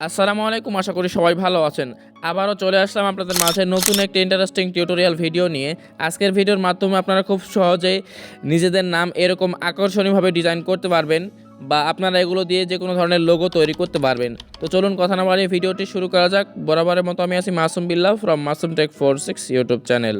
আসসালামু আলাইকুম, আশা করি সবাই ভালো আছেন। আবারও চলে আসলাম আপনাদের মাঝে নতুন একটি ইন্টারেস্টিং টিউটোরিয়াল ভিডিও নিয়ে। আজকের ভিডিওর মাধ্যমে আপনারা খুব সহজেই নিজেদের নাম এরকম আকর্ষণীয়ভাবে ডিজাইন করতে পারবেন বা আপনারা এগুলো দিয়ে যে কোনো ধরনের লোগো তৈরি করতে পারবেন। তো চলুন কথা না বাড়িয়ে ভিডিওটি শুরু করা যাক। বরাবরের মতো আমি আছি Masum Billah from Masum tech four six YouTube channel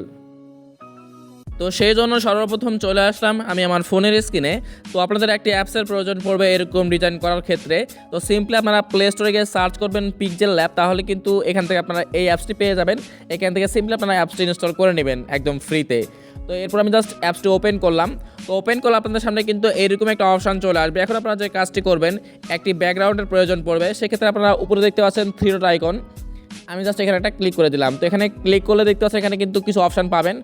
তো সেই জন্য সর্বপ্রথম চলে আসলাম আমি আমার ফোনের স্ক্রিনে। তো আপনাদের একটি অ্যাপসের প্রয়োজন পড়বে এরকম ডিজাইন করার ক্ষেত্রে। তো সিম্পলি আপনারা প্লে স্টোরে গিয়ে সার্চ করবেন পিকজেল ল্যাব তাহলে কিন্তু এখান থেকে আপনারা এই অ্যাপসটি পেয়ে যাবেন। এখান থেকে সিম্পলি আপনারা অ্যাপসটি ইনস্টল করে নেবেন একদম ফ্রিতে তো এরপর আমি জাস্ট অ্যাপসটি ওপেন করলাম। তো ওপেন করলে আপনাদের সামনে কিন্তু এইরকম একটা অপশান চলে আসবে। এখন আপনারা যে কাজটি করবেন, একটি ব্যাকগ্রাউন্ডের প্রয়োজন পড়বে। সেক্ষেত্রে আপনারা উপরে দেখতে পাচ্ছেন থ্রি আইকন আমি জাস্ট এখানে একটা ক্লিক করে দিলাম। তো এখানে ক্লিক করলে দেখতে পাচ্ছেন এখানে কিন্তু কিছু অপশান পাবেন।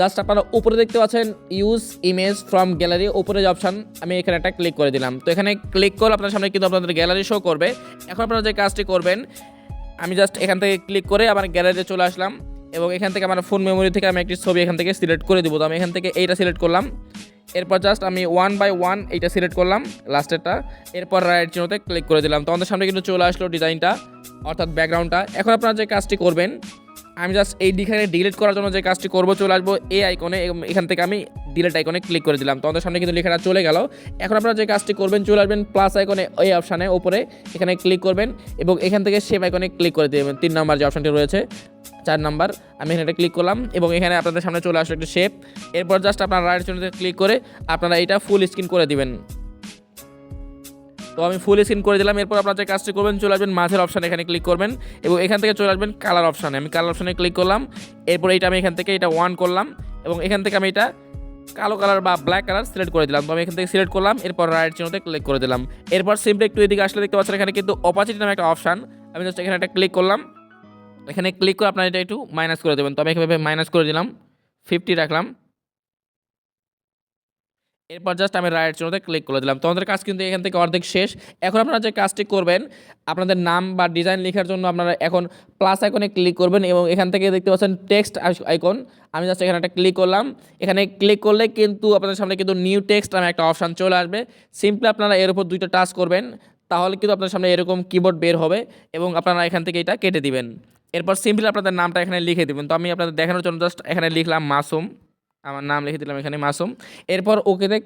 জাস্ট আপনারা উপরে দেখতে পাচ্ছেন ইউজ ইমেজ ফ্রম গ্যালারি উপরে যে অপশান আমি এখানে একটা ক্লিক করে দিলাম। তো এখানে ক্লিক করলে আপনার সামনে কিন্তু আপনাদের গ্যালারি শো করবে। এখন আপনারা যে কাজটি করবেন, আমি জাস্ট এখান থেকে ক্লিক করে আমার গ্যালারিতে চলে আসলাম এবং এখান থেকে আমার ফোন মেমোরি থেকে আমি একটি ছবি এখান থেকে সিলেক্ট করে দিব। তো আমি এখান থেকে এইটা সিলেক্ট করলাম। এরপর জাস্ট আমি ওয়ান বাই ওয়ান এইটা সিলেক্ট করলাম লাস্টেরটা এরপর রাইট চিহ্নতে ক্লিক করে দিলাম। তো আমাদের সামনে কিন্তু চলে আসলো ডিজাইনটা অর্থাৎ ব্যাকগ্রাউন্ডটা এখন আপনারা যে কাজটি করবেন আমি জাস্ট এই দিকে ডিলিট করার জন্য যে কাজটি করব, চলে আসব এই আইকনে এখান থেকে আমি ডিলিট আইকনে ক্লিক করে দিলাম। তো আমাদের সামনে কিন্তু লেখাটা চলে গেল। এখন আপনারা যে কাজটি করবেন, চলে আসবেন প্লাস আইকনে এই অপশানে ওপরে এখানে ক্লিক করবেন, এবং এখান থেকে সেভ আইকনে ক্লিক করে দেবেন। তিন নাম্বার যে অপশানটি রয়েছে, চার নাম্বার, আমি এখানে ক্লিক করলাম, এবং এখানে আপনাদের সামনে চলে আসলো একটি শেপ এরপর জাস্ট আপনারা রাইট চিহ্নতে ক্লিক করে আপনারা এটা ফুল স্ক্রিন করে দিবেন। তো আমি ফুল স্ক্রিন করে দিলাম, এরপর আপনার যে কাজটি করবেন, চলে আসবেন মাঝের অপশান এখানে ক্লিক করবেন এবং এখান থেকে চলে আসবেন কালার অপশানে আমি কালার অপশানে ক্লিক করলাম, এরপর এইটা আমি এখান থেকে এটা ওয়ান করলাম এবং এখান থেকে আমি এটা কালো কালার বা ব্ল্যাক কালার সিলেক্ট করে দিলাম। তো আমি এখান থেকে সিলেক্ট করলাম, এরপর রাইট চিহ্নতে ক্লিক করে দিলাম। এরপর সিম্পলি একটু এদিকে আসলে দেখতে পাচ্ছেন, এখানে কিন্তু অপাচিটি নামে একটা অপশান আমি জাস্ট এখানে একটা ক্লিক করলাম, এখানে ক্লিক করে আপনারা এটা একটু মাইনাস করে দেবেন। তো আমি এভাবে মাইনাস করে দিলাম ফিফটি রাখলাম। এরপর জাস্ট আমি রাইট চিহ্নতে ক্লিক করে দিলাম। তোমাদের কাজ কিন্তু এখান থেকে অর্ধেক শেষ। এখন আপনারা যে কাজটি করবেন, আপনাদের নাম বা ডিজাইন লেখার জন্য আপনারা এখন প্লাস আইকনে ক্লিক করবেন এবং এখান থেকে দেখতে পাচ্ছেন টেক্সট আইকন আমি জাস্ট এখানে একটা ক্লিক করলাম। এখানে ক্লিক করলে কিন্তু আপনাদের সামনে কিন্তু নিউ টেক্সট নামে একটা অপশান চলে আসবে। সিম্পলি আপনারা এর উপর দুইটা টাচ করবেন, তাহলে কিন্তু আপনার সামনে এরকম কিবোর্ড বের হবে এবং আপনারা এখান থেকে এটা কেটে দিবেন। এরপর সিম্পলি আপনাদের নামটা এখানে লিখে দেবেন। তো আমি আপনাদের দেখানোর জন্য জাস্ট এখানে লিখলাম মাসুম। আমার নাম লিখে দিলাম এখানে মাসুম। এরপর ওকেতে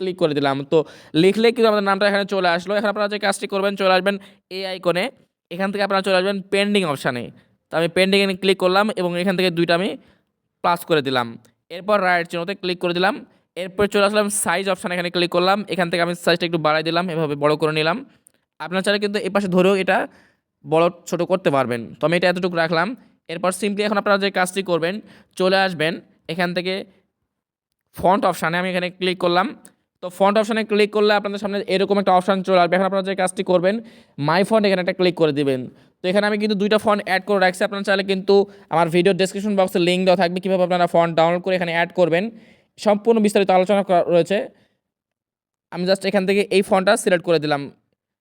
ক্লিক করে দিলাম। তো লিখলে কিন্তু আমাদের নামটা এখানে চলে আসলো। এখন আপনারা যে কাজটি করবেন, চলে আসবেন এই আইকনে এখান থেকে আপনারা চলে আসবেন পেন্ডিং অপশানে তো আমি পেন্ডিংয়ে ক্লিক করলাম এবং এখান থেকে দুইটা আমি প্লাস করে দিলাম। এরপর রাইট চিহ্নতে ক্লিক করে দিলাম। এরপর চলে আসলাম সাইজ অপশানে এখানে ক্লিক করলাম। এখান থেকে আমি সাইজটা একটু বাড়াই দিলাম। এভাবে বড় করে নিলাম। আপনার চাইলে কিন্তু এই পাশে ধরেও এটা বড় ছোট করতে পারবেন। তো আমি এটা এতটুকু রাখলাম। এরপর সিম্পলি এখন আপনারা যে কাজটি করবেন, চলে আসবেন। এখান থেকে ফন্ট অপশানে আমি এখানে ক্লিক করলাম। তো ফন্ট অপশানে ক্লিক করলে আপনাদের সামনে এরকম একটা অপশান চলে আসবে। এখন আপনারা যে কাজটি করবেন মাই ফন্ট এখানে একটা ক্লিক করে দিবেন। তো এখানে আমি কিন্তু দুইটা ফন্ট অ্যাড করে রাখছি। আপনারা চাইলে কিন্তু আমার ভিডিও ডেসক্রিপশন বক্সে লিঙ্ক দেওয়া থাকবে। কীভাবে আপনারা ফন্ট ডাউনলোড করে এখানে অ্যাড করবেন, সম্পূর্ণ বিস্তারিত আলোচনা করা রয়েছে। আমি জাস্ট এখান থেকে এই ফন্টটা সিলেক্ট করে দিলাম।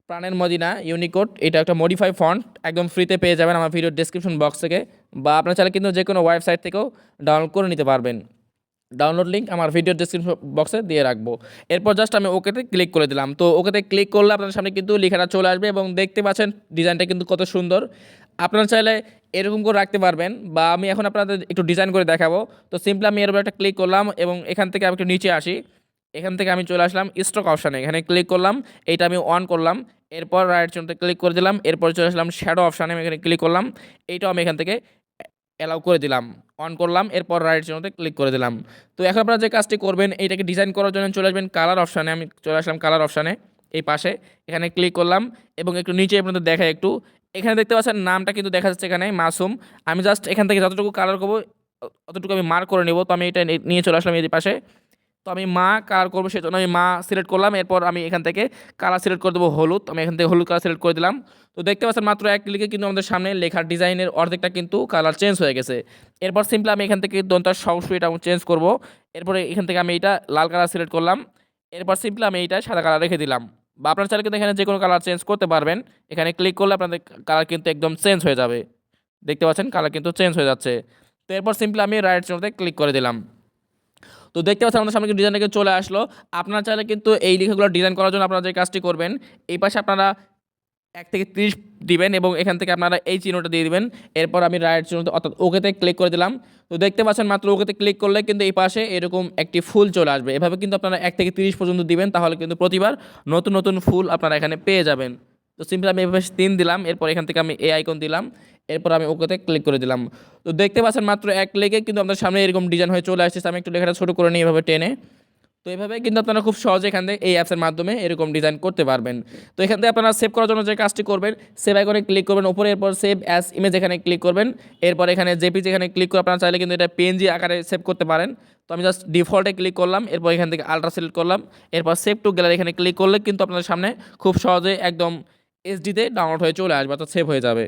প্রাণের মদিনা ইউনিকোড এটা একটা মডিফাই ফন্ট একদম ফ্রিতে পেয়ে যাবেন আমার ভিডিও ডেসক্রিপশন বক্স থেকে। বা আপনার চাইলে কিন্তু যে কোনো ওয়েবসাইট থেকেও ডাউনলোড করে নিতে পারবেন। ডাউনলোড লিঙ্ক আমার ভিডিও ডেসক্রিপশন বক্সে দিয়ে রাখব। এরপর জাস্ট আমি ওকেতে ক্লিক করে দিলাম। তো ওকেতে ক্লিক করলে আপনার সামনে কিন্তু লেখাটা চলে আসবে এবং দেখতে পাচ্ছেন ডিজাইনটা কিন্তু কত সুন্দর। আপনারা চাইলে এরকম করে রাখতে পারবেন বা আমি এখন আপনাদের একটু ডিজাইন করে দেখাবো। তো সিম্পলি আমি এর উপর একটা ক্লিক করলাম এবং এখান থেকে আমি একটু নিচে আসি। এখান থেকে আমি চলে আসলাম স্টক অপশানে এখানে ক্লিক করলাম এইটা আমি অন করলাম। এরপর রাইট চিহ্নতে ক্লিক করে দিলাম। এরপর চলে আসলাম শ্যাডো অপশানে আমি এখানে ক্লিক করলাম। এইটাও আমি এখান থেকে অ্যালাউ করে দিলাম। অন করলাম, এরপর রাইট চিহ্নতে ক্লিক করে দিলাম। তো এখন আপনারা যে কাজটি করবেন, এইটাকে ডিজাইন করার জন্য চলে আসবেন কালার অপশানে আমি চলে আসলাম কালার অপশানে এই পাশে। এখানে ক্লিক করলাম এবং একটু নিচে আপনাদের দেখা একটু। এখানে দেখতে পাচ্ছেন, নামটা কিন্তু দেখা যাচ্ছে এখানে, মাসুম। আমি জাস্ট এখান থেকে যতটুকু কালার করব, অতটুকু আমি মার্ক করে নেব। তো আমি এটা নিয়ে চলে আসলাম এই পাশে। তো আমি মা কালার করব সেজন্য আমি মা সিলেক্ট করলাম। এরপর আমি এখান থেকে কালার সিলেক্ট করে দেবো হলুদ। আমি এখান থেকে হলুদ কালার সিলেক্ট করে দিলাম। তো দেখতে পাচ্ছেন মাত্র এক ক্লিকে কিন্তু আমাদের সামনে লেখার ডিজাইনের অর্ধেকটা কিন্তু কালার চেঞ্জ হয়ে গেছে। এরপর সিম্পলি আমি এখান থেকে দন্তার সবসময় এটা চেঞ্জ করব। এরপরে এখান থেকে আমি এটা লাল কালার সিলেক্ট করলাম। এরপর সিম্পলি আমি এইটা সাদা কালার রেখে দিলাম। বা আপনার চাইলে কিন্তু এখানে যে কোনো কালার চেঞ্জ করতে পারবেন। এখানে ক্লিক করলে আপনাদের কালার কিন্তু একদম চেঞ্জ হয়ে যাবে। দেখতে পাচ্ছেন কালার কিন্তু চেঞ্জ হয়ে যাচ্ছে। তো এরপর সিম্পলি আমি রাইট চিহ্নতে ক্লিক করে দিলাম। তো দেখতে পাচ্ছেন, আমাদের সামনে কিন্তু কিন্তু চলে আসলো। আপনারা চাইলে কিন্তু এই লেখাগুলো ডিজাইন করার জন্য আপনারা যে কাজটি করবেন, এই পাশে আপনারা এক থেকে তিরিশ দিবেন এবং এখান থেকে আপনারা এই চিহ্নটা দিয়ে দিবেন। এরপর আমি রাইট চিহ্নতে অর্থাৎ ওকেতে ক্লিক করে দিলাম। তো দেখতে পাচ্ছেন, মাত্র ওকেতে ক্লিক করলে কিন্তু এই পাশে এরকম একটি ফুল চলে আসবে। এভাবে কিন্তু আপনারা এক থেকে তিরিশ পর্যন্ত দিবেন, তাহলে কিন্তু প্রতিবার নতুন নতুন ফুল আপনারা এখানে পেয়ে যাবেন। তো সিম্পল আমি এভাবে তিন দিলাম, এরপর এখান থেকে আমি এ আইকন দিলাম। এরপর আমি ওকেতে ক্লিক করে দিলাম। তো দেখতে পাচ্ছেন মাত্র এক ক্লিকে কিন্তু আপনার সামনে এরকম ডিজাইন হয়ে চলে আসছে। আমি একটু লেখাটা ছোটো করে নিই এভাবে টেনে। তো এভাবে কিন্তু আপনারা খুব সহজে এখান থেকে এই অ্যাপসের মাধ্যমে এরকম ডিজাইন করতে পারবেন। তো এখান থেকে আপনারা সেভ করার জন্য যে কাজটি করবেন সেভ আইকনে ক্লিক করবেন, উপরে এরপর সেভ অ্যাস ইমেজ এখানে ক্লিক করবেন। এরপর এখানে জেপিজি এখানে ক্লিক করে আপনারা চাইলে কিন্তু এটা পিএনজি আকারে সেভ করতে পারেন। তো আমি জাস্ট ডিফল্টে ক্লিক করলাম, এরপর এখান থেকে আলট্রা সিলেক্ট করলাম। এরপর সেভ টু গ্যালারি এখানে ক্লিক করলে কিন্তু আপনাদের সামনে খুব সহজে একদম এসডিতে ডাউনলোড হয়ে চলে আসবে, অর্থাৎ সেভ হয়ে যাবে।